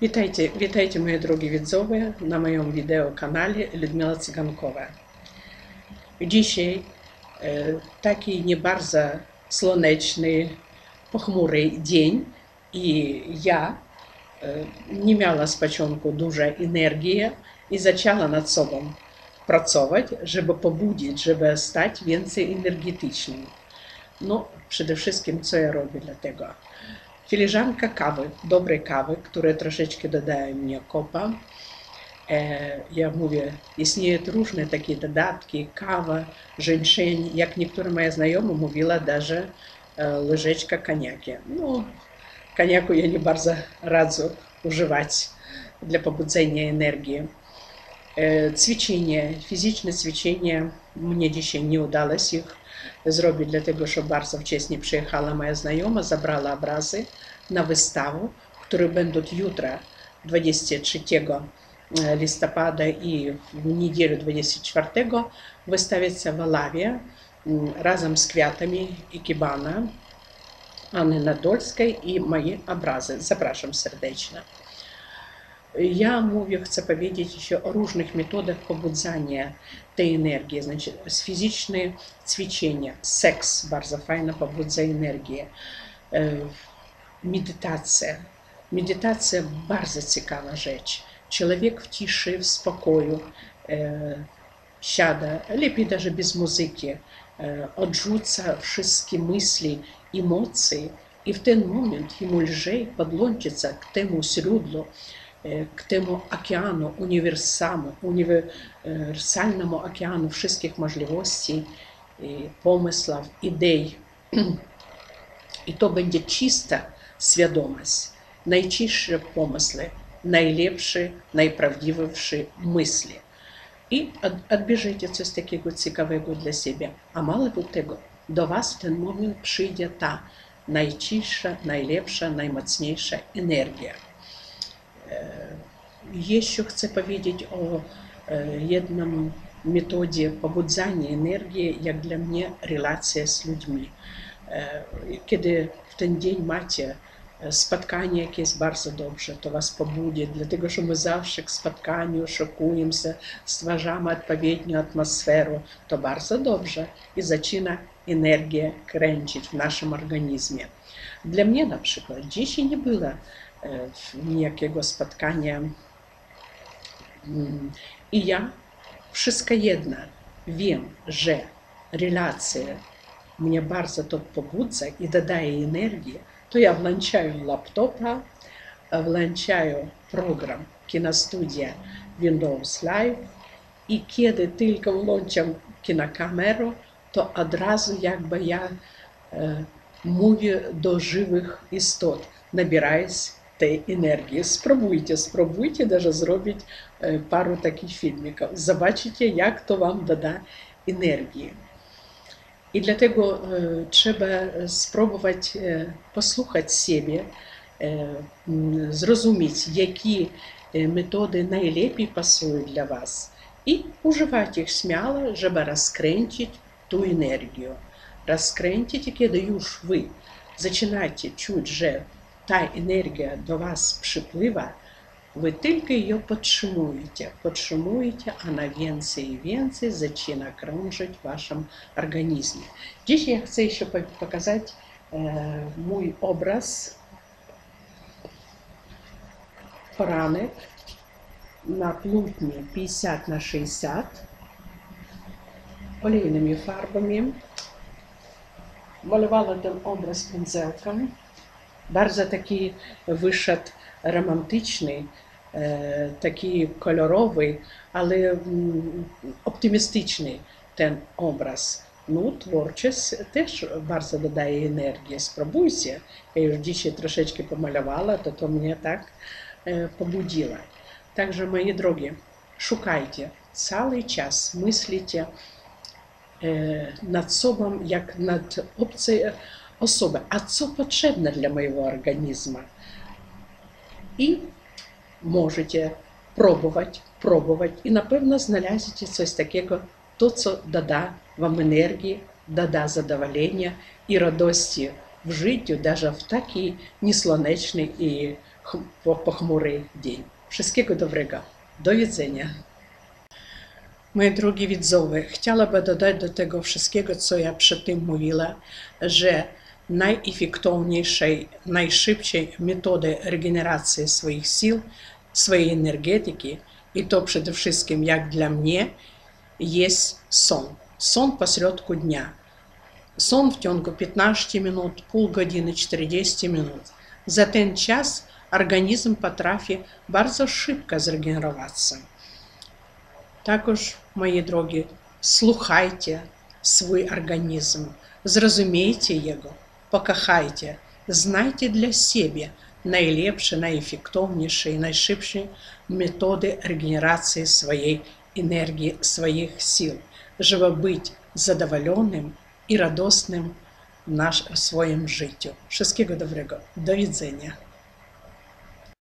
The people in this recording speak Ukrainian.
Witajcie, witajcie moje drogie widzowie na moim kanale Ludmila Cygankowa. Dzisiaj e, taki nie bardzo słoneczny, pochmurny dzień i ja e, nie miała z początku dużej energii i zaczęła nad sobą pracować, żeby pobudzić, żeby stać więcej energetycznym. No, przede wszystkim co ja robię dla tego? Filiżanka kawy, dobrej kawy, która troszeczkę dodaje mnie kopa. E, ja mówię, istnieją różne takie dodatki, kawa, żeńszeń, jak niektóra moja znajoma mówiła, даже e, łyżeczka kaniaki. No, kaniaku ja nie bardzo radzę używać dla pobudzenia energii. E, ćwiczenie, fizyczne ćwiczenie, mnie dzisiaj nie udało się zrobić, dlatego że bardzo wcześnie przyjechała moja znajoma, zabrała obrazy na wystawę, które będą jutro, 23 e, listopada i w niedzielę 24 wystawiać się w Alawie mm, razem z kwiatami Ikebana Anny Nadolskiej i moje obrazy. Zapraszam serdecznie. Я mówię, chcę powiedzieć еще о różnych методах побудзания tej energii, значит, z fizyczne ćwiczenia, seks, bardzo fajna pobudza energię, medytacja. Medytacja bardzo ciekawa rzecz. Człowiek w ciszy, w spokoju siada, lepiej даже bez muzyki, odrzuca wszystkie myśli, emocje i w ten moment jemu lżej podłączyć k temu źródłu, Е, к temu океану, універсаму, універсальному океану всіх можливостей, помислів, ідей. І то буде чиста свідомість, найчищі помисли, найліпші, найправдивіші мислі. І відбіжите щось такого цікавого для себе. А мало до того, до вас в той момент прийде та найчища, найліпша, найміцніша енергія – Jeśli хочу powiedzieć o e, jednym metodzie pobudzania energii, jak dla mnie relacja z ludźmi. E, kiedy w ten dzień macie e, spotkanie jakieś bardzo dobrze, to was pobudzi, dlatego że my zawsze k spotkaniu szokujemy się, stwarzamy odpowiednią atmosferę. To bardzo dobrze i zaczyna energię kręcić w naszym organizmie. Dla mnie na przykład dzisiaj nie było nijakiego spotkania И я wszystkojedna, wiem, że relacje mnie bardzo to pobudza i dodaje energię, to ja włączam laptopa, włączam program Kinostudia Windows Live i kiedy tylko włączam kinokamerę, to od razu jakby ja e, mówię do żywych istot, nabierając tej energii. Spróbujcie, spróbujcie даже zrobić paru takich filmików. Zobaczycie, jak to Wam doda energii. I dlatego trzeba spróbować posłuchać siebie, zrozumieć, jakie metody najlepiej pasują dla Was i używać ich śmiało, żeby rozkręcić tę energię. Rozkręcić, kiedy już Wy zaczynacie czuć, że та енергія до вас przypływa, ви тільки її підшумуєте, підшумуєте, вона венці і венці зачина кружить в вашому організмі. Здесь я хочу ще показати е, мій образ рани на плутні 50 на 60 олійними фарбами. Малювала цей образ пензелками. Bardzo taki wyszedł romantyczny, e, taki kolorowy, ale mm, optymistyczny ten obraz. Ну, творчість теж дуже додає енергії. Спробуйся. Я вже дійсно трошечки помалювала, то то мене так побудило. Также, мої дорогі, шукайте цілий час, мислите над собою, як над опцією, особа, а це потрібно для моєго організму. І можете пробувати, пробувати, і, напевно, знайдете щось такого, то, що дада вам енергії, дада задоволення і радості в житті, навіть в такий неслонечний і похмурий день. Wszystkiego dobrego. Do widzenia. Moje drogie widzowie, chciałabym dodać do tego wszystkiego, що я przed tym mówiła, że найефектовнішої, найшибшої методы регенерации своїх сил, своєї енергетики, і то, перед як для мне есть сон. Сон посередку дня. Сон в втянку 15 минут, полгодини 40 минут. За ten час організм потрафі дуже шибко зрегенеруватися. Також, мои дорогі, слухайте свой організм, зрозумійте його. Покахайте, знайте для себе наилепшие, найэффектовнейшие, найшибшие методы регенерации своей энергии, своих сил, Живо быть задоволенным и радостным наш, своим життю. Wszystkiego dobrego. До видения.